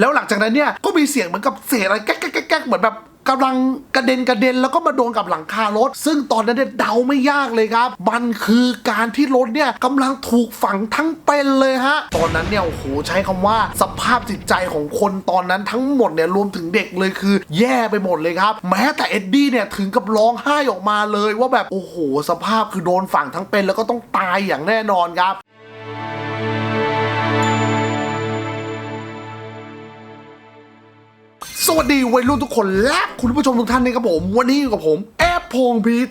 แล้วหลังจากนั้นเนี่ยก็มีเสียงเหมือนกับเศษอะไรแก๊กแก๊กแก๊กเหมือนแบบกำลังกระเด็นกระเด็นแล้วก็มาโดนกับหลังคารถ ซึ่งตอนนั้นเนี่ยเดาไม่ยากเลยครับ มันคือการที่รถเนี่ยกำลังถูกฝังทั้งเป็นเลยฮะ ตอนนั้นเนี่ยโอ้โหใช้คำว่าสภาพจิตใจของคนตอนนั้นทั้งหมดเนี่ยรวมถึงเด็กเลยคือ แย่ไปหมดเลยครับ แม้แต่เอ็ดดี้เนี่ยถึงกับร้องไห้ออกมาเลยว่าแบบโอ้โห สภาพคือโดนฝังทั้งเป็นแล้วก็ต้องตายอย่างแน่นอนครับ สวัสดีวัยรุ่นทุกคนและคุณผู้ชมทุกท่านนะครับผม วันนี้อยู่กับผมแอปพงพีท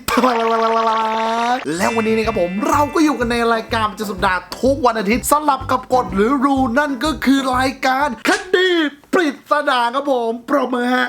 และวันนี้นะครับผมเราก็อยู่กันในรายการประจำสัปดาห์ทุกวันอาทิตย์สลับกับกฎหรือรูนั่นก็คือรายการคดีปริศนาครับผมปรบมือฮะ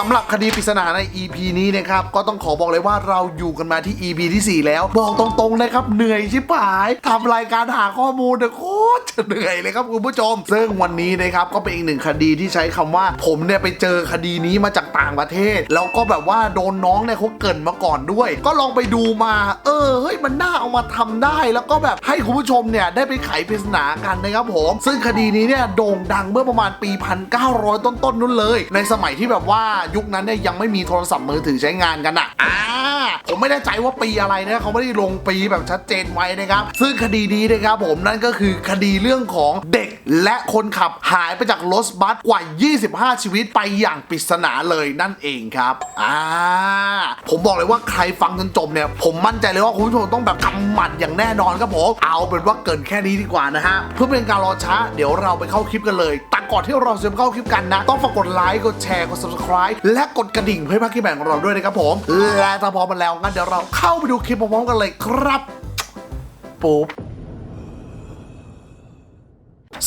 สำหรับคดีปริศนาใน EP นี้นะครับ ก็ต้องขอบอกเลยว่าเราอยู่กันมาที่ EP ที่ 4 แล้ว บอกตรงๆนะครับ เหนื่อยชิบหายทำรายการหาข้อมูลเนี่ยโคตรจะเหนื่อยเลยครับคุณผู้ชม ซึ่งวันนี้นะครับก็เป็นอีกหนึ่งคดีที่ใช้คำว่า ผมเนี่ยไปเจอคดีนี้มาจากต่างประเทศ แล้วก็แบบว่าโดนน้องเนี่ยเขาเกินมาก่อนด้วย ก็ลองไปดูมา เออเฮ้ยมันน่าเอามาทำได้ แล้วก็แบบให้คุณผู้ชมเนี่ยได้ไปไขปริศนากันนะครับผม ซึ่งคดีนี้เนี่ยโด่งดังเมื่อประมาณปี 1900 ต้นๆนู้นเลย ในสมัยที่แบบว่ายุคนั้นเนี่ยยังไม่มีโทรศัพท์มือถือใช้งานกันอะอ่าผมไม่แน่ใจว่าปีอะไรนะเขาไม่ได้ลงปีแบบชัดเจนไว้นะครับ ซึ่งคดีนี้นะครับผมนั่นก็คือคดีเรื่องของเด็กและคนขับหายไปจากรถบัสกว่า 25 ชีวิตไปอย่างปริศนาเลยนั่นเองครับอ่าผมบอกเลยว่าใครฟังจนจบเนี่ย ผมมั่นใจเลยว่าคุณผู้ชมต้องแบบกำหมัดอย่างแน่นอนครับผมเอาเป็นว่าเกินแค่นี้ดีกว่านะฮะเพื่อเป็นการรอช้าเดี๋ยวเราไปเข้าคลิปกันเลยแต่ก่อนที่เราจะไปเข้าคลิปกันนะ ต้องฝากกดไลค์กดแชร์กด subscribe และกดกระดิ่งเพื่อพักที่แบ่งของเราด้วยนะครับผม และถ้าพร้อมกันแล้วงั้นเดี๋ยวเราเข้าไปดูคลิปพร้อมๆกันเลยครับปุ๊บ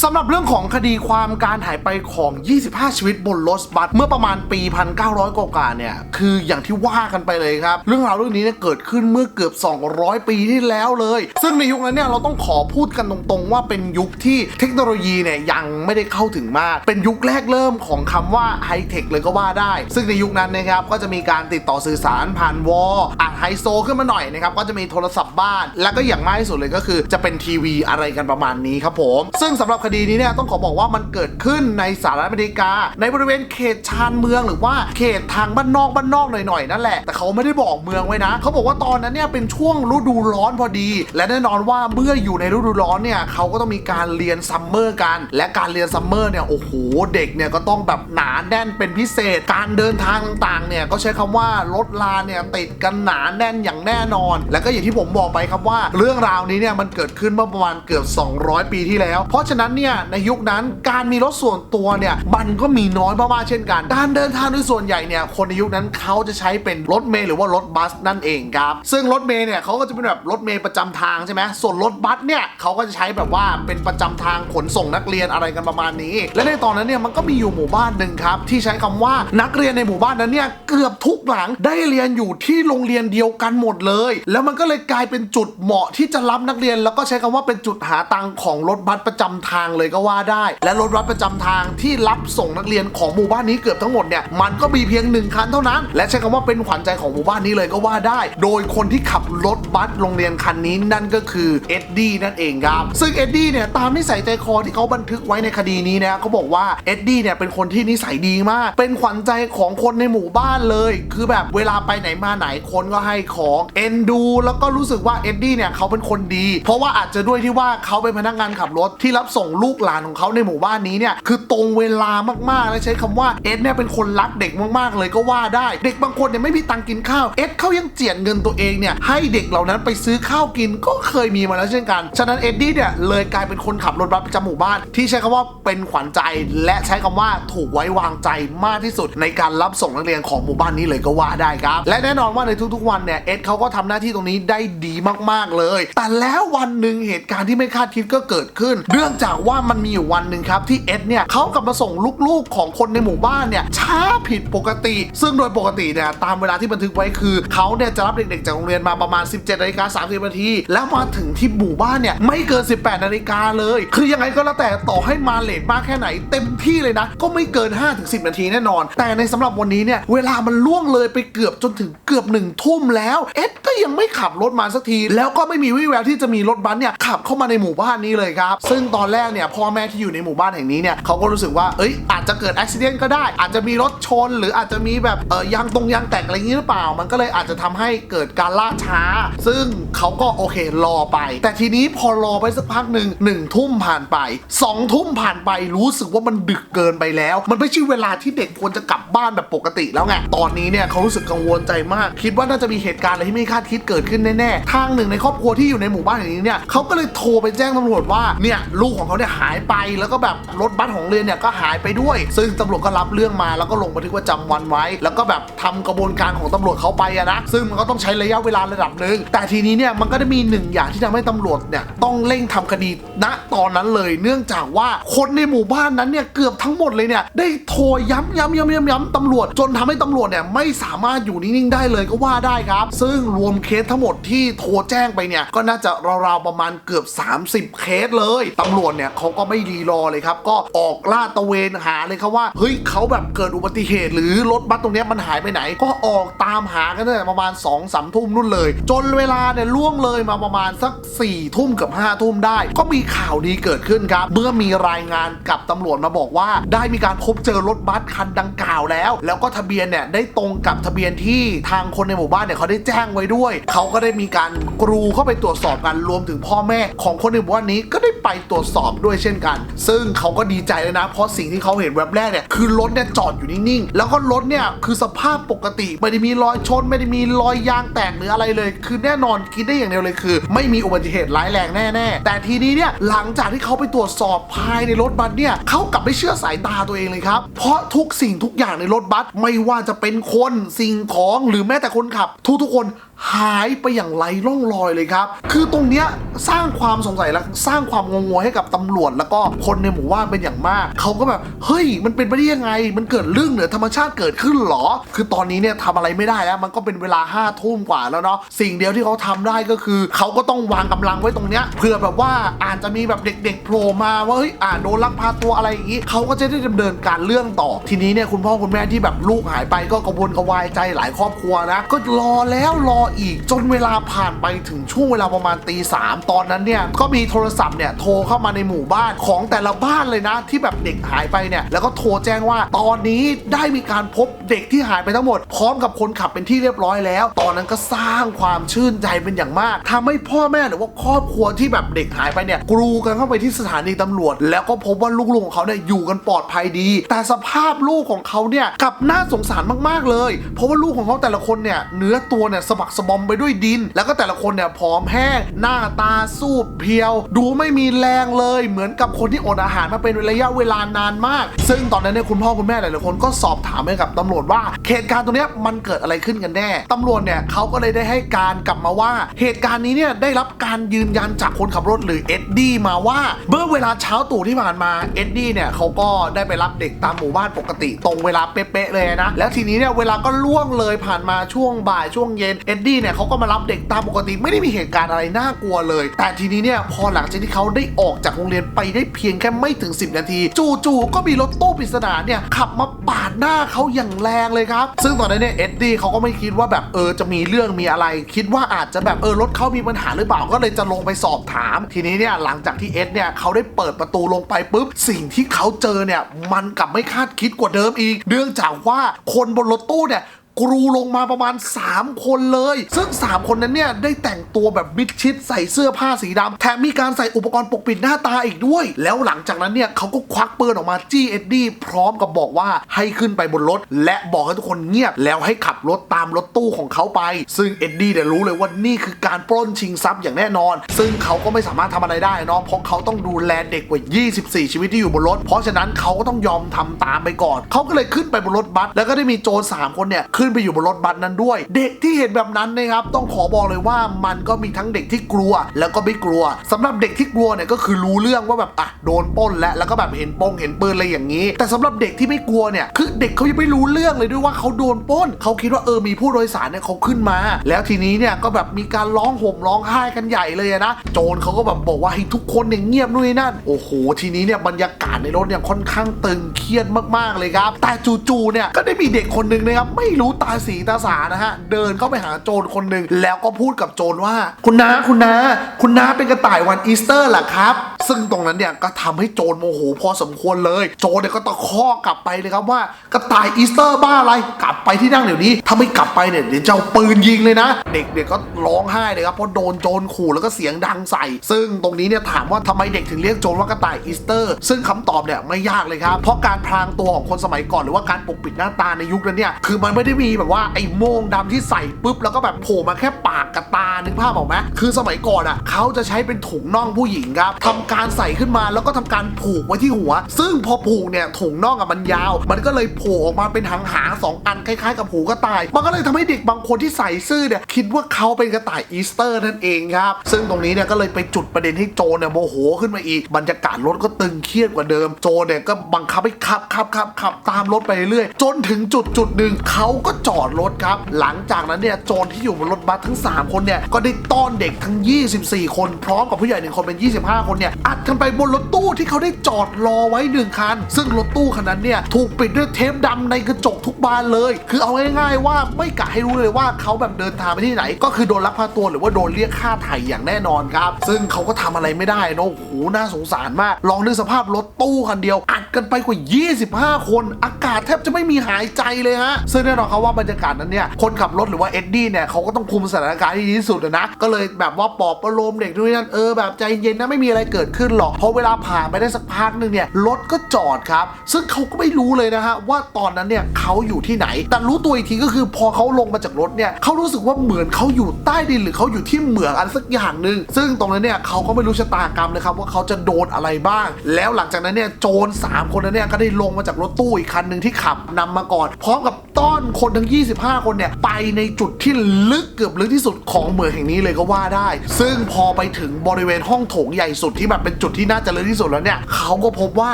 สำหรับเรื่องของคดีความการหายไปของ 25 ชีวิตบนรถบัสเมื่อประมาณปี 1900 กว่าๆเนี่ย คืออย่างที่ว่ากันไปเลยครับ เรื่องราวเรื่องนี้เนี่ยเกิดขึ้นเมื่อเกือบ 200 ปีที่แล้วเลย ซึ่งในยุคนั้นเนี่ยเราต้องขอพูดกันตรงๆ ว่าเป็นยุคที่เทคโนโลยีเนี่ยยังไม่ได้เข้าถึงมาก เป็นยุคแรกเริ่มของคำว่าไฮเทคเลยก็ว่าได้ ซึ่งในยุคนั้นนะครับก็จะมีการติดต่อสื่อสารผ่านวอลอะไฮโซขึ้นมาหน่อยนะครับก็จะมีโทรศัพท์บ้าน แล้วก็อย่างมากที่สุดเลยก็คือ จะเป็นทีวีอะไรกันประมาณนี้ครับผม ซึ่งสำหรับคดีนี้เนี่ยต้องขอบอกว่ามันเกิดขึ้นในสหรัฐอเมริกา ในบริเวณเขตชานเมืองหรือว่าเขตทางบ้านนอกบ้านนอกหน่อยๆนั่นแหละ แต่เขาไม่ได้บอกเมืองไว้นะเขาบอกว่าตอนนั้นเนี่ยเป็นช่วงฤดูร้อนพอดี และแน่นอนว่าเมื่ออยู่ในฤดูร้อนเนี่ยเขาก็ต้องมีการเรียนซัมเมอร์กัน และการเรียนซัมเมอร์เนี่ยโอ้โหเด็กเนี่ยก็ต้องแบบหนาแน่นเป็นพิเศษ การเดินทางต่างๆเนี่ยก็ใช้คำว่ารถลาเนี่ยติดกันหนาแน่นอย่างแน่นอน และก็อย่างที่ผมบอกไปครับว่า เรื่องราวนี้เนี่ยมันเกิดขึ้นเมื่อประมาณเกือบ 200 ปีที่แล้ว เพราะฉะนั้นเนี่ยในยุคนั้นการมีรถส่วนตัวเนี่ยมันก็มีน้อยมากๆเช่นกัน การเดินทางโดยส่วนใหญ่เนี่ยคนในยุคนั้นเขาจะใช้เป็นรถเมล์หรือว่ารถบัสนั่นเองครับ ซึ่งรถเมล์เนี่ยเขาก็จะเป็นแบบรถเมล์ประจำทางใช่ไหมส่วนรถบัสเนี่ยเขาก็จะใช้แบบว่าเป็นประจำทางขนส่งนักเรียนอะไรกันประมาณนี้ และในตอนนั้นเนี่ยมันก็มีอยู่หมู่บ้านหนึ่งครับที่ใช้คำว่านักเรียนในหมู่บ้านนั้นเนี่ยเกือบทุกหลังได้เรียนอยู่ที่โรงเรียนเดียวกันหมดเลย แล้วมันก็เลยกลายเป็นจุดเหมาะที่จะรับนักเรียน แล้วก็ใช้คำว่าเป็นจุดหาตังค์ของรถบัสประจำทางเลยก็ว่าได้ และรถบัสประจำทางที่รับส่งนักเรียนของหมู่บ้านนี้เกือบทั้งหมดเนี่ยมันก็มีเพียงหนึ่งคันเท่านั้น และใช้คำว่าเป็นขวัญใจของหมู่บ้านนี้เลยก็ว่าได้ โดยคนที่ขับรถบัสโรงเรียนคันนี้นั่นก็คือเอ็ดดี้นั่นเองครับซึ่งเอ็ดดี้เนี่ยตามนิสัยใจคอที่เขาบันทึกไว้ในคดีนี้นะเขาบอกว่าเอ็ดดี้เนี่ยเป็นคนที่นิสัยดีมาก เป็นขวัญใจของคนในหมู่บ้านเลย คือแบบเวลาไปไหนมาไหนคนก็ให้ของเอ็นดู แล้วก็รู้สึกว่าเอ็ดดี้เนี่ยเขาเป็นคนดี เพราะว่าอาจจะด้วยที่ว่าเขาเป็นพนักงานขับรถที่รับส่งลูกหลานของเขาในหมู่บ้านนี้เนี่ยคือตรงเวลามากๆและใช้คำว่าเอ็ดเนี่ยเป็นคนรักเด็กมากๆเลยก็ว่าได้ เด็กบางคนเนี่ยไม่มีตังค์กินข้าวเอ็ดเขายังเจียดเงินตัวเองเนี่ยให้เด็กเหล่านั้นไปซื้อข้าวกินก็เคยมีมาแล้วเช่นกัน ฉะนั้นเอ็ดดี้เนี่ยเลยกลายเป็นคนขับรถบัสประจำหมู่บ้าน ที่ใช้คำว่าเป็นขวัญใจ และใช้คำว่าถูกไว้วางใจมากที่สุด ในการรับส่งนักเรียนของหมู่บ้านนี้เลยก็ว่าได้ครับ และแน่นอนว่าในทุกๆวันเนี่ยเอ็ดเขาก็ทำหน้าที่ตรงนี้ได้ดีมากๆเลย แต่แล้ววันหนึ่งเหตุการณ์ที่ไม่คาดคิดก็เกิดขึ้นเนื่องจากว่ามันมีอยู่วันหนึ่งครับที่เอ็ดเนี่ยเขากลับมาส่งลูกๆของคนในหมู่บ้านเนี่ยช้าผิดปกติ ซึ่งโดยปกติเนี่ยตามเวลาที่บันทึกไว้คือเขาเนี่ยจะรับเด็กๆจากโรงเรียนมาประมาณ 17นาฬิกา30นาทีแล้วมาถึงที่หมู่บ้านเนี่ยไม่เกิน 18นาฬิกาเลย คือยังไงก็แล้วแต่ต่อให้มาเลทมากแค่ไหน เต็มที่เลยนะ ก็ไม่เกิน 5-10 นาทีแน่นอน แต่ในสำหรับวันนี้เนี่ยเวลามันล่วงเลยไปเกือบจนถึงเกือบหนึ่งทุ่มแล้ว เอ็ดก็ยังไม่ขับรถมาสักที แล้วก็ไม่มีวี่แววที่จะมีรถบัสเนี่ยขับเข้ามาในหมู่บ้านนี้เลยครับ ซึ่งตอนแรกกเนี่ยพ่อแม่ที่อยู่ในหมู่บ้านแห่งนี้เนี่ยเขาก็รู้สึกว่าเอ้ยอาจจะเกิดอุบิเหตุก็ได้ อาจจะมีรถชน หรืออาจจะมีแบบเออยางตรงยางแตกอะไรอย่างนี้หรือเปล่า มันก็เลยอาจจะทำให้เกิดการล่าช้า ซึ่งเขาก็โอเครอไป แต่ทีนี้พอรอไปสักพักหนึ่งหนึ่งทุ่มผ่านไปสองทุ่มผ่านไปรู้สึกว่ามันดึกเกินไปแล้ว มันไม่ใช่เวลาที่เด็กควรจะกลับบ้านแบบปกติแล้วไงตอนนี้เนี่ยเขารู้สึกกังวลใจมาก คิดว่าน่าจะมีเหตุการณ์อะไรที่ไม่คาดคิดเกิดขึ้นแน่ๆทางหนึ่งในครอบครัวที่อยู่ในหมู่บ้านแห่งนี้เนี่ยเขาก็เลยโทรไปแจ้งตำรวจว่าเนี่ยลูกของเขาเนี่ยหายไปแล้วก็แบบรถบัสของเรียนเนี่ยก็หายไปด้วย ซึ่งตำรวจก็รับเรื่องมาแล้วก็ลงบันทึกประจำวันไว้ แล้วก็แบบทำกระบวนการของตำรวจเขาไปอะนะซึ่งมันก็ต้องใช้ระยะเวลาระดับหนึ่งแต่ทีนี้เนี่ยมันก็ได้มีหนึ่งอย่างที่ทำให้ตำรวจเนี่ยต้องเร่งทำคดีณตอนนั้นเลย เนื่องจากว่าคนในหมู่บ้านนั้นเนี่ยเกือบทั้งหมดเลยเนี่ยได้โทรย้ำย้ำย้ำย้ำย้ำตำรวจ จนทำให้ตำรวจเนี่ยไม่สามารถอยู่นิ่งๆได้เลยก็ว่าได้ครับ ซึ่งรวมเคสทั้งหมดที่โทรแจ้งไปเนี่ยก็น่าจะราวๆประมาณเกือบ 30 เคสเลยตำรวจเนี่ยเขาก็ไม่รีรอเลยครับ ก็ออกล่าตระเวนหาเลยครับว่า เฮ้ยเขาแบบเกิดอุบัติเหตุ หรือรถบัสตรงนี้มันหายไปไหน ก็ออกตามหากันตั้งแต่ประมาณ2องสามทุ่มนู่นเลย จนเวลาเนี่ยล่วงเลยมาประมาณสัก4ี่ทุ่มกับ5้าทุ่มได้ ก็มีข่าวดีเกิดขึ้นครับ เมื่อมีรายงานกับตำรวจมาบอกว่า ได้มีการพบเจอรถบัสคันดังกล่าวแล้ว แล้วก็ทะเบียนเนี่ยได้ตรงกับทะเบียนที่ทางคนในหมู่บ้านเนี่ยเขาได้แจ้งไว้ด้วย เขาก็ได้มีการกรูเข้าไปตรวจสอบกันรวมถึงพ่อแม่ ของคนในหมู่บ้านนี้ก็ได้ไปตรวจสอบด้วยเช่นกัน ซึ่งเขาก็ดีใจเลยนะ เพราะสิ่งที่เขาเห็นแวบแรกเนี่ยคือรถเนี่ยจอดอยู่นิ่งๆ แล้วก็รถเนี่ยคือสภาพปกติ ไม่ได้มีรอยชน ไม่ได้มีรอยยางแตกหรืออะไรเลย คือแน่นอนคิดได้อย่างเดียวเลยคือ ไม่มีอุบัติเหตุร้ายแรงแน่ๆ แต่ทีนี้เนี่ยหลังจากที่เขาไปตรวจสอบภายในรถบัสเนี่ยเขากลับไม่เชื่อสายตาตัวเองเลยครับ เพราะทุกสิ่งทุกอย่างในรถบัสไม่ว่าจะเป็นคนสิ่งของหรือแม้แต่คนขับ ทุกๆคน หายไปอย่างไร้ร่องรอยเลยครับ คือตรงเนี้ยสร้างความสงสัยและสร้างความงงงวยให้กับตำรวจ แล้วก็คนในหมู่บ้านเป็นอย่างมาก เขาก็แบบเฮ้ย มันเป็นไปได้ยังไง มันเกิดเรื่องเหนือธรรมชาติเกิดขึ้นเหรอ คือตอนนี้เนี่ยทำอะไรไม่ได้แล้ว มันก็เป็นเวลาห้าทุ่มกว่าแล้วเนาะ สิ่งเดียวที่เขาทำได้ก็คือเขาก็ต้องวางกำลังไว้ตรงเนี้ยเพื่อแบบว่าอาจจะมีแบบเด็กๆโผล่มาว่าเฮ้ยอ่าโดนลักพาตัวอะไรอย่างงี้เขาก็จะได้ดำเนินการเรื่องต่อ ทีนี้เนี่ยคุณพ่อคุณแม่ที่แบบลูกหายไปก็กระวนกระวายใจหลายครอบครัวนะ ก็รอแล้วรออีกจนเวลาผ่านไปถึงช่วงเวลาประมาณตีสามตอนนั้นเนี่ยก็มีโทรศัพท์เนี่ยโทรเข้ามาในหมู่บ้านของแต่ละบ้านเลยนะ ที่แบบเด็กหายไปเนี่ยแล้วก็โทรแจ้งว่าตอนนี้ได้มีการพบเด็กที่หายไปทั้งหมด พร้อมกับคนขับเป็นที่เรียบร้อยแล้ว ตอนนั้นก็สร้างความชื่นใจเป็นอย่างมากทำให้พ่อแม่หรือว่าครอบครัวที่แบบเด็กหายไปเนี่ยกรูกันเข้าไปที่สถานีตำรวจ แล้วก็พบว่าลูกๆของเขาเนี่ยอยู่กันปลอดภัยดี แต่สภาพลูกของเขาเนี่ยกลับน่าสงสารมากๆเลย เพราะว่าลูกของเขาแต่ละคนเนี่ยเนื้อตัวเนี่ยสะบักสะบอมไปด้วยดิน แล้วก็แต่ละคนเนี่ยผอมแห้ง หน้าตาสูบเพียว ดูไม่มีแรงเลย เหมือนกับคนที่อดอาหารมาเป็นระยะเวลานานมาก ซึ่งตอนนั้นเนี่ยคุณพ่อคุณแม่หลายๆคนก็สอบถามไปกับตำรวจว่าเหตุการณ์ตรงนี้มันเกิดอะไรขึ้นกันแน่ตำรวจเนี่ยเขาก็เลยได้ให้การกลับมาว่า เหตุการณ์นี้เนี่ยได้รับการยืนยันจากคนขับรถหรือเอ็ดดี้มาว่าเมื่อเวลาเช้าตู่ที่ผ่านมาเอ็ดดี้เนี่ยเขาก็ได้ไปรับเด็กตามหมู่บ้านปกติ ตรงเวลาเป๊ะๆเลยนะแล้วทีนี้เนี่ยเวลาก็ล่วงเลยผ่านมาช่วงบ่ายช่วงเย็นเอ็ดดเนี่ยเขาก็มารับเด็กตามปกติไม่ได้มีเหตุการณ์อะไรน่ากลัวเลย แต่ทีนี้เนี่ยพอหลังจากที่เขาได้ออกจากโรงเรียนไปได้เพียงแค่ไม่ถึง 10 นาที จู่ๆก็มีรถตู้ปริศนาเนี่ยขับมาปาดหน้าเขาอย่างแรงเลยครับ ซึ่งตอนนั้นเนี่ยเอ็ดดี้เขาก็ไม่คิดว่าแบบเออจะมีเรื่องมีอะไร คิดว่าอาจจะแบบเออรถเขามีปัญหาหรือเปล่าก็เลยจะลงไปสอบถาม ทีนี้เนี่ยหลังจากที่เอ็ดเนี่ยเขาได้เปิดประตูลงไปปุ๊บสิ่งที่เขาเจอเนี่ยมันกลับไม่คาดคิดกว่าเดิมอีก เนื่องจากว่าคนบนรถตู้เนี่ย กรูลงมาประมาณ 3 คนเลย ซึ่ง 3 คนนั้นเนี่ยได้แต่งตัวแบบมิดชิดใส่เสื้อผ้าสีดำแถมมีการใส่อุปกรณ์ปกปิดหน้าตาอีกด้วย แล้วหลังจากนั้นเนี่ยเขาก็ควักปืนออกมาจี้เอ็ดดี้พร้อมกับบอกว่าให้ขึ้นไปบนรถ และบอกให้ทุกคนเงียบแล้วให้ขับรถตามรถตู้ของเขาไป ซึ่งเอ็ดดี้เนี่ยรู้เลยว่านี่คือการปล้นชิงทรัพย์อย่างแน่นอน ซึ่งเขาก็ไม่สามารถทำอะไรได้เนาะเพราะเขาต้องดูแลเด็กกว่า 24 ชีวิตที่อยู่บนรถ เพราะฉะนั้นเขาก็ต้องยอมทำตามไปก่อน เขาก็เลยขึ้นไปบนรถบัสแล้วก็ได้มีโจรสามคนเนี่ยขึ้นไปอยู่บนรถบัสนั้นด้วย เด็กที่เห็นแบบนั้นนะครับต้องขอบอกเลยว่ามันก็มีทั้งเด็กที่กลัวแล้วก็ไม่กลัวสำหรับเด็กที่กลัวเนี่ยก็คือรู้เรื่องว่าแบบอะโดนป้นแล้วแล้วก็แบบเห็นปงเห็นปืนอะไรอย่างนี้ แต่สำหรับเด็กที่ไม่กลัวเนี่ยคือเด็กเขายังไม่รู้เรื่องเลยด้วยว่าเขาโดนป้นเขาคิดว่าเออมีผู้โดยสารเนี่ยเขาขึ้นมา แล้วทีนี้เนี่ยก็แบบมีการร้องห่มร้องไห้กันใหญ่เลยนะโจรเขาก็แบบบอกว่าให้ทุกคนเนี่ยเงียบนู่นนั่นโอ้โหทีนี้เนี่ยบรรยากาศในรถเนี่ยค่อนข้างตึงเครียดมากๆเลยครับ แต่จู่ๆเนี่ยก็ได้มีเด็กคนหนึ่งนะครับไม่รู้ตาสีตาสานะฮะ เดินเข้าไปหาโจรคนหนึ่งแล้วก็พูดกับโจรว่า คุณน้าคุณน้าคุณน้าเป็นกระต่ายวันอีสเตอร์หรอครับ ซึ่งตรงนั้นเนี่ยก็ทำให้โจรโมโหพอสมควรเลย โจรเนี่ยก็ตะคอกกลับไปเลยครับว่ากระต่ายอีสเตอร์บ้าอะไร กลับไปที่นั่งเดี๋ยวนี้ ถ้าไม่กลับไปเนี่ยเดี๋ยวจะเอาปืนยิงเลยนะ เด็กเนี่ยก็ร้องไห้เลยครับเพราะโดนโจรขู่แล้วก็เสียงดังใส่ ซึ่งตรงนี้เนี่ยถามว่าทำไมเด็กถึงเรียกโจรว่ากระต่ายอีสเตอร์ ซึ่งคำตอบเนี่ยไม่ยากเลยครับ เพราะการพรางตัวของคนสมัยก่อนหรือว่าการปกปิดหน้าตาในยุคนั้นเนี่ยคือมันไม่ได้มีแบบว่าไอ้โมงดำที่ใส่ปุ๊บแล้วก็แบบโผล่มาแค่ปากกับตานึกภาพออกไหมคือสมัยก่อนอะเขาจะใช้เป็นถุงน่องผู้หญิงครับทำการใส่ขึ้นมาแล้วก็ทำการผูกไว้ที่หัว ซึ่งพอผูกเนี่ยถุงน่องอะมันยาว มันก็เลยโผล่ออกมาเป็นหางหางสองอันคล้ายๆ กับหูกระต่าย มันก็เลยทำให้เด็กบางคนที่ใส่ซื่อเนี่ยคิดว่าเขาเป็นกระต่ายอีสเตอร์นั่นเองครับ ซึ่งตรงนี้เนี่ยก็เลยไปจุดประเด็นให้โจเนี่ยโมโหขึ้นมาอีก บรรยากาศรถก็ตึงเครียดกว่าเดิม โจเนี่ยก็บังคับให้ขับขับขับขับตามรถไปเรื่อยๆจนถึงจุดจุดหนึ่งเขาก็จอดรถครับ หลังจากนั้นเนี่ยโจที่อยู่บนรถบัสทั้ง 3 คนเนี่ยก็ได้ต้อนเด็กทั้ง 24 คนพร้อมกับผู้ใหญ่หนึ่งคนเป็น 25 คนเนี่ยอัดกันไปบนรถตู้ที่เขาได้จอดรอไว้หนึ่งคัน ซึ่งรถตู้คันนั้นเนี่ยถูกปิดด้วยเทปดำในกระจกทุกบานเลย คือเอาง่ายๆว่าไม่กะให้รู้เลยว่าเขาแบบเดินทางไปที่ไหน ก็คือโดนลักพาตัวหรือว่าโดนเรียกค่าไถ่อย่างแน่นอนครับ ซึ่งเขาก็ทำอะไรไม่ได้เนอะโอ้โหน่าสงสารมาก ลองนึกสภาพรถตู้คันเดียว อัดกันไปกว่า 25 คน อากาศแทบจะไม่มีหายใจเลยฮะซึ่งแน่นอนครับว่าบรรยากาศนั้นเนี่ยคนขับรถหรือว่าเอ็ดดี้เนี่ยเขาก็ต้องคุมสถานการณ์ให้ดีที่สุดนะก็เลยแบบว่าปลอบประโลมเด็กด้วยนั่นเออแบบใจเย็นนะไม่มีอะไรเกิดขึ้นหรอก เพราะเวลาผ่านไปได้สักพักหนึ่งเนี่ยรถก็จอดครับ ซึ่งเขาก็ไม่รู้เลยนะฮะว่าตอนนั้นเนี่ยเขาอยู่ที่ไหน แต่รู้ตัวอีกทีก็คือพอเขาลงมาจากรถเนี่ยเขารู้สึกว่าเหมือนเขาอยู่ใต้ดินหรือเขาอยู่ที่เหมืองอะไรสักอย่างหนึ่งซึ่งตรงนั้นเนี่ยเขาก็ไม่รู้ชะตากรรมเลยครับว่าเขาจะโดนอะไรบ้าง แล้วหลังจากนั้นเนี่ยโจรสามคนนั้นเนี่ยก็ได้ลงมาจากรถตู้อีกคันหนึ่งที่ขับนำมาก่อน พร้อมกับต้อนคนทั้ง 25 คนเนี่ยไปในจุดที่ลึกเกือบลึกที่สุดของเหมืองแห่งนี้เลยก็ว่าได้ ซึ่งพอไปถึงบริเวณห้องโถงใหญ่สุดที่แบบเป็นจุดที่น่าจะลึกที่สุดแล้วเนี่ยเขาก็พบว่า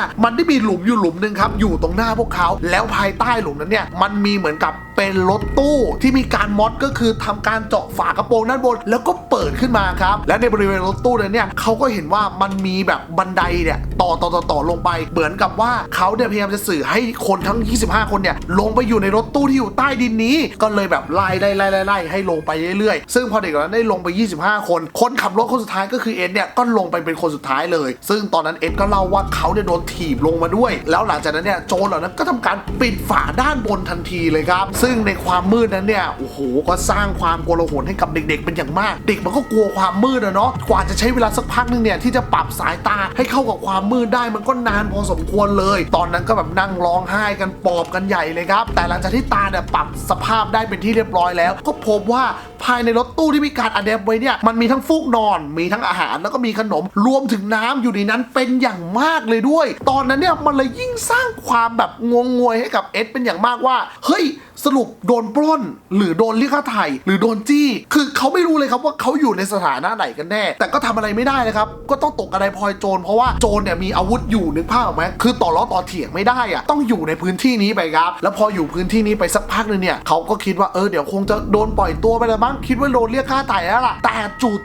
มันได้มีหลุมอยู่หลุมหนึ่งครับอยู่ตรงหน้าพวกเขาแล้วภายใต้หลุมนั้นเนี่ยมันมีเหมือนกับเป็นรถตู้ที่มีการมอดก็คือทำการเจาะฝากระโปรงด้านบน แล้วก็เปิดขึ้นมาครับ และในบริเวณรถตู้นั้นเนี่ยเขาก็เห็นว่ามันมีแบบบันไดเนี่ยต่อต่อต่อต่อลงไป เหมือนกับว่าเขาเนี่ยพยายามจะสื่อให้คนทั้ง 25 คนเนี่ยลงไปอยู่ในรถตู้ที่อยู่ใต้ดินนี้ ก็เลยแบบไล่ไล่ไล่ไล่ไล่ให้ลงไปเรื่อยๆ ซึ่งพอเด็กเหล่านั้นได้ลงไป 25 คน คนขับรถคนสุดท้ายก็คือเอ็ดเนี่ยก็ลงไปเป็นคนสุดท้ายเลย ซึ่งตอนนั้นเอ็ดก็เล่าว่าเขาเนี่ยโดนถีบลงมาด้วย แล้วหลังจากนั้นเนี่ยโจรเหล่านั้นก็ทำการปิดฝาด้านบนทันทีเลยครับซึ่งในความมืดนั้นเนี่ยโอ้โหก็สร้างความโกลาหลให้กับเด็ก ๆ เป็นอย่างมาก เด็กมันก็กลัวความมืดอะเนาะกว่าจะใช้เวลาสักพักหนึงเนี่ยที่จะปรับสายตาให้เข้ากับความมืดได้มันก็นานพอสมควรเลย ตอนนั้นก็แบบนั่งร้องไห้กันปอบกันใหญ่เลยครับ แต่หลังจากที่ตาเนี่ยปรับสภาพได้เป็นที่เรียบร้อยแล้ว ก็พบว่าภายในรถตู้ที่มีการอัดแอปไว้เนี่ยมันมีทั้งฟูกนอน มีทั้งอาหารแล้วก็มีขนมรวมถึงน้ำอยู่ในนั้นเป็นอย่างมากเลยด้วย ตอนนั้นเนี่ยมันเลยยิ่งสร้างความแบบงงงวยให้กับเอ็ดเป็นอย่างมากว่า เฮ้ยสรุปโดนปล้น หรือโดนเรียกค่าไถ่หรือโดนจี้ คือเขาไม่รู้เลยครับว่าเขาอยู่ในสถานะไหนกันแน่ แต่ก็ทำอะไรไม่ได้นะครับ ก็ต้องตกอะไรพลอยโจรเพราะว่าโจรเนี่ยมีอาวุธอยู่นึกภาพออกไหมคือต่อล้อต่อเถียงไม่ได้อะต้องอยู่ในพื้นที่นี้ไปครับ แล้วพออยู่พื้นที่นี้ไปสักพักหนึงเนี่ยเขาก็คิดว่าเออเดี๋ยวคงจะโดนปล่อยตัวไปแล้วบ้งคิดว่าโดนเรียกค่าไถ่แล้วล่ะ แต่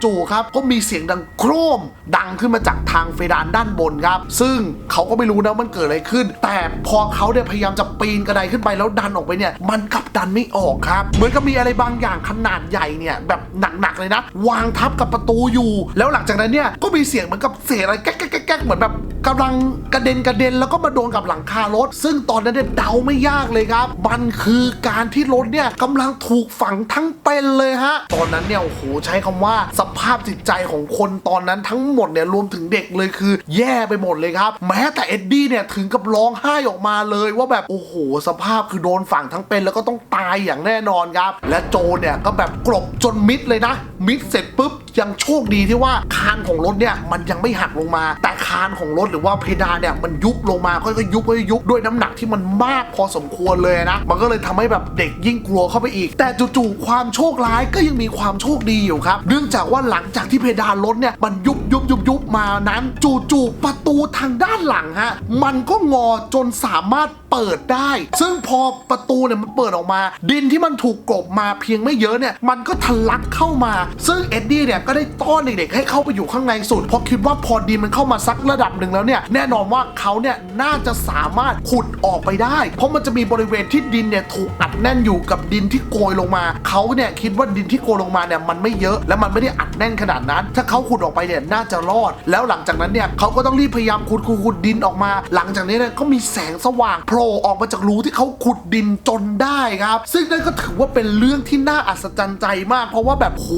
จู่ๆครับก็มีเสียงดังโครม ดังขึ้นมาจากทางเฟดานด้านบนครับ ซึ่งเขาก็ไม่รู้นะมันเกิดอะไรขึ้น แต่พอเขาเนี่ยพยายามจะปีนกระไดขึ้นไปแล้วดันออกไปเนี่ยมันันกลับดันไม่ออกครับ เหมือนกับมีอะไรบางอย่างขนาดใหญ่เนี่ยแบบหนักๆเลยนะ วางทับกับประตูอยู่ แล้วหลังจากนั้นเนี่ยก็มีเสียงเหมือนกับเศษอะไรแก๊กแก๊กแก๊กเหมือนแบบกำลังกระเด็นกระเด็นแล้วก็มาโดนกับหลังคารถ ซึ่งตอนนั้นเนี่ยเดาไม่ยากเลยครับ มันคือการที่รถเนี่ยกำลังถูกฝังทั้งเป็นเลยฮะ ตอนนั้นเนี่ยโอ้โหใช้คำว่าสภาพจิตใจของคนตอนนั้นทั้งหมดเนี่ยรวมถึงเด็กเลยคือ แย่ไปหมดเลยครับ แม้แต่เอ็ดดี้เนี่ยถึงกับร้องไห้ออกมาเลยว่าแบบโอ้โหสภาพคือโดนฝังทั้งเป็นแล้วก็ต้องตายอย่างแน่นอนครับ และโจเนี่ยก็แบบกลบจนมิดเลยนะ มิดเสร็จปุ๊บยังโชคดีที่ว่าคานของรถเนี่ยมันยังไม่หักลงมา แต่คานของรถหรือว่าเพดานเนี่ยมันยุบลงมาค่อยๆยุบค่อยๆยุบด้วยน้ำหนักที่มันมากพอสมควรเลยนะ มันก็เลยทำให้แบบเด็กยิ่งกลัวเข้าไปอีก แต่จู่ๆความโชคร้ายก็ยังมีความโชคดีอยู่ครับ เนื่องจากว่าหลังจากที่เพดานรถเนี่ยมันยุบยุบยุบยุบมานั้น จู่ๆประตูทางด้านหลังฮะมันก็งอจนสามารถเปิดได้ ซึ่งพอประตูเนี่ยมันเปิดออกมา ดินที่มันถูกกลบมาเพียงไม่เยอะเนี่ยมันก็ทะลักเข้ามา ซึ่งเอ็ดดี้เนี่ยก็ได้ต้อนเด็กๆให้เข้าไปอยู่ข้างในสุดเพราะคิดว่าพอดินมันเข้ามาสักระดับหนึ่งแล้วเนี่ยแน่นอนว่าเขาเนี่ยน่าจะสามารถขุดออกไปได้ เพราะมันจะมีบริเวณที่ดินเนี่ยถูกอัดแน่นอยู่กับดินที่โกยลงมาเขาเนี่ยคิดว่าดินที่โกยลงมาเนี่ยมันไม่เยอะและมันไม่ได้อัดแน่นขนาดนั้น ถ้าเขาขุดออกไปเนี่ยน่าจะรอด แล้วหลังจากนั้นเนี่ยเขาก็ต้องรีบพยายามขุดขุดขุดดินออกมา หลังจากนี้เนี่ยก็มีแสงสว่างโผล่ออกมาจากรูที่เขาขุดดินจนได้ครับ ซึ่งนั่นก็ถือว่าเป็นเรื่องที่น่าอัศจรรย์ใจมาก เพราะว่าแบบโห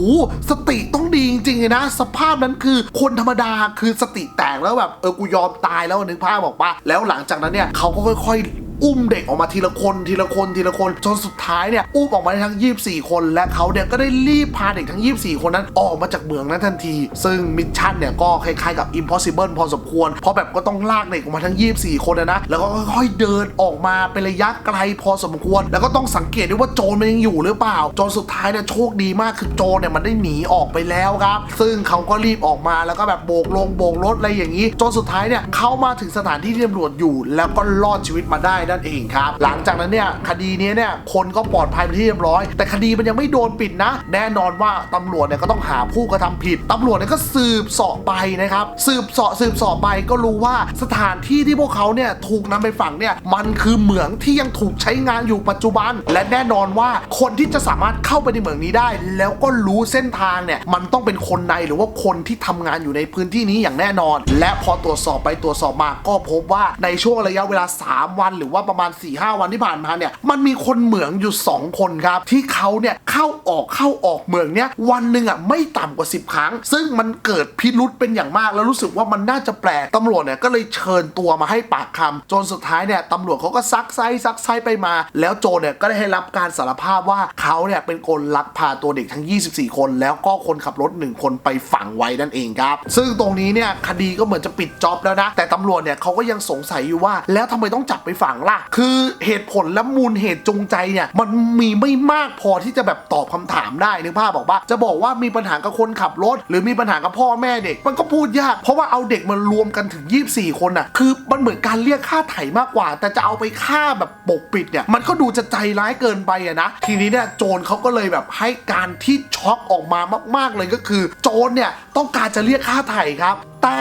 สติต้องดีจริงๆเลยนะ สภาพนั้นคือคนธรรมดาคือสติแตกแล้วแบบเออกูยอมตายแล้วนึกภาพบอกว่าแล้วหลังจากนั้นเนี่ยเขาก็ค่อยๆ อุ้มเด็กออกมาทีละคนทีละคนทีละคนจนสุดท้ายเนี่ยอุ้มออกมาได้ทั้ง 24 คน และเขาเนี่ยก็ได้รีบพาเด็กทั้ง 24 คนนั้นออกมาจากเมืองนั้นทันที ซึ่งมิชชั่นเนี่ยก็คล้ายๆกับ impossible พอสมควร เพราะแบบก็ต้องลากเด็กออกมาทั้ง 24 คนนะ แล้วก็ค่อยๆเดินออกมาเป็นระยะไกลพอสมควร แล้วก็ต้องสังเกตด้วยว่าโจรมันยังอยู่หรือเปล่า จนสุดท้ายเนี่ยโชคดีมากคือโจรเนี่ยมันได้หนีออกไปแล้วครับ ซึ่งเขาก็รีบออกมาแล้วก็แบบโบกลงโบกรถอะไรอย่างนี้ จนสุดท้ายเนี่ยเข้ามาถึงสถานที่ที่ตำรวจอยู่ แล้วก็รอดชีวิตมาได้นั่นเองครับ หลังจากนั้นเนี่ยคดีนี้เนี่ยคนก็ปลอดภัยเป็นที่เรียบร้อย แต่คดีมันยังไม่โดนปิดนะ แน่นอนว่าตำรวจเนี่ยก็ต้องหาผู้กระทำผิดตำรวจเนี่ยก็สืบสาะไปนะครับ สืบสาะสืบสาะไปก็รู้ว่าสถานที่ที่พวกเขาเนี่ยถูกนำไปฝังเนี่ยมันคือเหมืองที่ยังถูกใช้งานอยู่ปัจจุบัน และแน่นอนว่าคนที่จะสามารถเข้าไปในเหมืองนี้ได้ แล้วก็รู้เส้นทางเนี่ยมันต้องเป็นคนในหรือว่าคนที่ทำงานอยู่ในพื้นที่นี้อย่างแน่นอน และพอตรวจสอบไปตรวจสอบมาก็พบว่าในช่วงระยะเวลา 3 วันหรือว่าประมาณ4-5วันที่ผ่านมาเนี่ยมันมีคนเหมืองอยู่ 2 คนครับ ที่เขาเนี่ยเข้าออกเข้าออกเหมืองเนี่ยวันหนึ่งอะไม่ต่ำกว่า 10 ครั้ง ซึ่งมันเกิดพิรุษเป็นอย่างมาก แล้วรู้สึกว่ามันน่าจะแปลกตำรวจเนี่ยก็เลยเชิญตัวมาให้ปากคำจนสุดท้ายเนี่ยตำรวจเขาก็ซักไซซักไซไปมา แล้วโจเนี่ยก็ได้ให้รับการสารภาพว่าเขาเนี่ยเป็นคนลักพาตัวเด็กทั้ง 24 คน แล้วก็คนขับรถ 1 คนไปฝังไว้นั่นเองครับ ซึ่งตรงนี้เนี่ยคดีก็เหมือนจะปิดจ็อบแล้วนะแต่ตำรวจเนี่ยเขาก็ยังสงสัยอยู่ว่าแล้วทำไมต้องจับไปฝังล่ะ คือเหตุผลและมูลเหตุจูงใจเนี่ยมันมีไม่มากพอที่จะแบบตอบคำถามได้นึกภาพบอกว่าจะบอกว่ามีปัญหากับคนขับรถ หรือมีปัญหากับพ่อแม่เด็ก มันก็พูดยาก เพราะว่าเอาเด็กมารวมกันถึง 24 คนน่ะคือมันเหมือนการเรียกค่าไถ่มากกว่า แต่จะเอาไปฆ่าแบบปกปิดเนี่ยมันก็ดูจะใจร้ายเกินไปอะนะทีนี้เนี่ยโจรเขาก็เลยแบบให้การที่ช็อกออกมามาก ๆเลยก็คือ โจรเนี่ยต้องการจะเรียกค่าไถ่ครับ แต่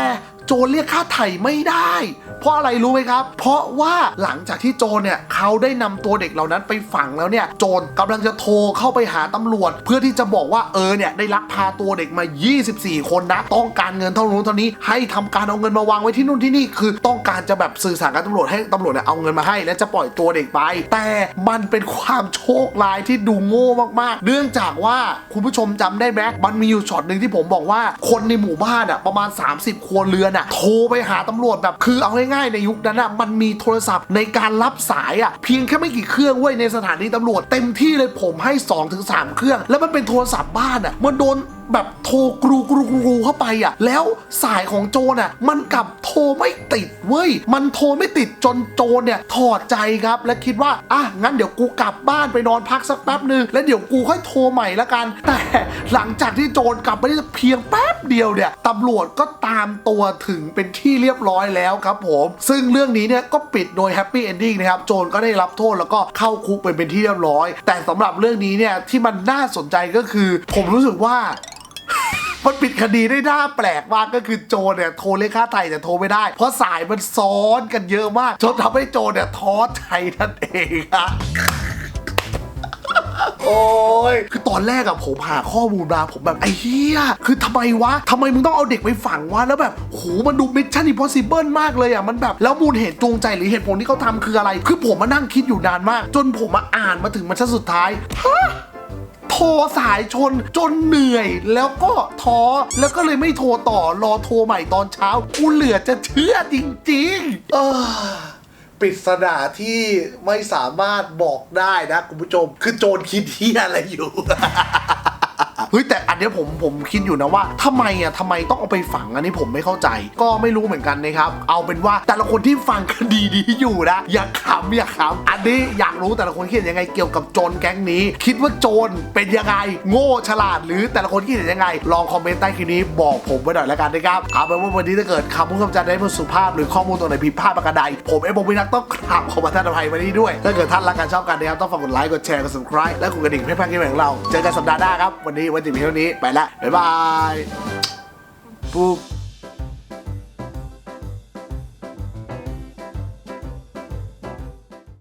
จรเรียกค่าไถ่ไม่ได้ เพราะอะไรรู้ไหมครับ เพราะว่าหลังจากที่โจรเนี่ยเขาได้นำตัวเด็กเหล่านั้นไปฝังแล้วเนี่ยโจรกำลังจะโทรเข้าไปหาตำรวจ เพื่อที่จะบอกว่าเออเนี่ยได้ลักพาตัวเด็กมา 24 คนนะ ต้องการเงินเท่านู้นเท่านี้ ให้ทำการเอาเงินมาวางไว้ที่นู่นที่นี่คือต้องการจะแบบสื่อสารกับตำรวจให้ตำรวจเนี่ยเอาเงินมาให้ และจะปล่อยตัวเด็กไป แต่มันเป็นความโชคร้ายที่ดูโง่มากๆ เนื่องจากว่าคุณผู้ชมจำได้ไหมมันมีอยู่ช็อตหนึ่งที่ผมบอกว่าคนในหมู่บ้านอะประมาณ 30 ครัวเรือนอะโทรไปหาตำรวจแบบคือเอาง่ายๆในยุคนั้นอะมันมีโทรศัพท์ในการรับสายอะเพียงแค่ไม่กี่เครื่องเว้ยในสถานีตำรวจ เต็มที่เลยผมให้2-3เครื่อง แล้วมันเป็นโทรศัพท์บ้านอะมันโดน แบบโทรกรูกรูกรูเข้าไปอะ แล้วสายของโจรอะมันกลับโทรไม่ติดเว้ย มันโทรไม่ติดจนโจรเนี่ยถอดใจครับ และคิดว่า อะ งั้นเดี๋ยวกูกลับบ้านไปนอนพักสักแป๊บหนึ่งแล้วเดี๋ยวกูค่อยโทรใหม่ละกัน แต่หลังจากที่โจรกลับไปได้เพียงแป๊บเดียวเนี่ยตำรวจก็ตามตัวถึงเป็นที่เรียบร้อยแล้วครับผม ซึ่งเรื่องนี้เนี่ยก็ปิดโดยแฮปปี้เอนดิ้งนะครับ โจรก็ได้รับโทษแล้วก็เข้าคุกไปเป็นที่เรียบร้อย แต่สำหรับเรื่องนี้เนี่ยที่มันน่าสนใจก็คือ ผมรู้สึกว่า มันปิดคดีได้หน่าแปลกมากก็คือโจเนี่ยโทรเรียกค่าไถ่แต่โทรไม่ได้ เพราะสายมันซ้อนกันเยอะมากจนทำให้โจเนี่ยท้อใจนั่นเองอะโอ้ย คือตอนแรกอะผมหาข้อมูลมาผมแบบไอ้เหี้ยคือทำไมวะทำไมมึงต้องเอาเด็กไปฝังวะ แล้วแบบโหมันดูมิชชั่นอิมพอสิเบิลมากเลยอะมันแบบ แล้วมูลเหตุจูงใจหรือเหตุผลที่เขาทำคืออะไร คือผมมานั่งคิดอยู่นานมาก จนผมมาอ่านมาถึงมันชั้นสุดท้ายฮ โทรสายชนจนเหนื่อย แล้วก็ท้อแล้วก็เลยไม่โทรต่อรอโทรใหม่ตอนเช้ากูเหลือจะเชื่อจริงๆ เออปริศนาที่ไม่สามารถบอกได้นะคุณผู้ชม คือโจรคิดที่อะไรอยู่ เฮ้ยแต่อันนี้ผมผมคิดอยู่นะว่าทำไมอะทำไมต้องเอาไปฝังอันนี้ผมไม่เข้าใจ ก็ไม่รู้เหมือนกันนะครับเอาเป็นว่าแต่ละคนที่ฟังคดีนี้อยู่นะอย่าขำอย่าขำอันนี้อยากรู้แต่ละคนคิดยังไงเกี่ยวกับโจรแก๊งนี้ คิดว่าโจรเป็นยังไงโง่ฉลาด หรือแต่ละคนคิดเห็นยังไง ลองคอมเมนต์ใต้คลิปนี้บอกผมไว้หน่อยแล้วกันนะครับเอาเป็นว่าวันนี้ถ้าเกิดคำพูดคำจาได้ไม่สุภาพหรือข้อมูลตรงไหนผิดพลาดประการใดผมเองผมพินักต้องกราบขอประทานอภัยมานี้ด้วย ถ้าเกิดท่านรักกันชอบกันนะครับต้องฝากกดไลค์กดแชร์กด subscribe และกดกระดิ่งเพื่อพร่คลิมของเราเจอกันสัปดาห์หน้าครับวันนี้นนี้เพียงเท่านี้ไปละบ๊ายบายปุ๊บ